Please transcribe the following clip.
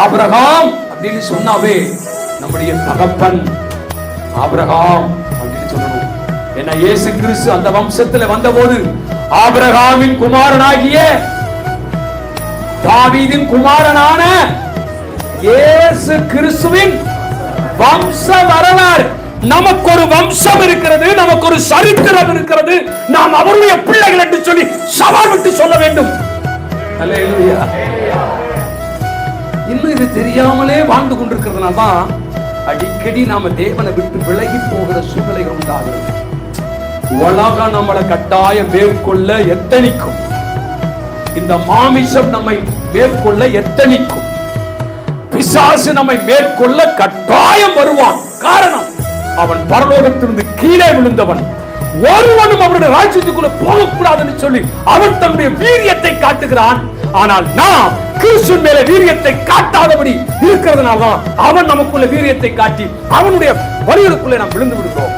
Abraham அப்படின்னு சொன்னாவே நம்முடைய தகப்பன் ஆபிரகாம் அப்படின்னு சொல்லணும். என்ன இயேசு கிறிஸ்து அந்த வம்சத்துல வந்தபோது ஆபிரகாமின் குமாரனாகிய தாவீதின் குமாரனான இயேசு கிறிஸ்துவின் வம்ச வரலாறு. நமக்கு ஒரு வம்சம் இருக்கிறது நமக்கு ஒரு சரித்திரம் இருக்கிறது. நாம் அவருடைய பிள்ளைகள் என்று சொல்லி சவால் விட்டு சொல்ல வேண்டும். அல்லேலூயா. இது தெரியாமலே வாழ்ந்து கொண்டிருக்கிறதுனால தான் அடிக்கடி நாம தேவனை விட்டு விலகி போகிற சூழ்நிலை உண்டாகிறது உலகம் நம்மளை கட்டாயம் மேற்கொள்ள எத்தனிக்கும். இந்த மாமிசம் நம்மை மேற்கொள்ள எத்தனிக்கும். பிசாசு நம்மை மேற்கொள்ள கட்டாயம் வருவான். காரணம் அவன் பரலோகத்திலிருந்து கீழே விழுந்தவன். ஒருவனும் அவருடைய ராஜ்யத்துக்குள்ள போகக்கூடாதுன்னு சொல்லி அவன் தன்னுடைய வீரியத்தை காட்டுகிறான். ஆனால் நாம் கிறிஸ்துவின் மேல வீரியத்தை காட்டாதபடி இருக்கிறதுனால தான் அவன் நமக்குள்ள வீரியத்தை காட்டி அவனுடைய வலியுறுக்குள்ளே நாம் விழுந்து விடுகிறோம்.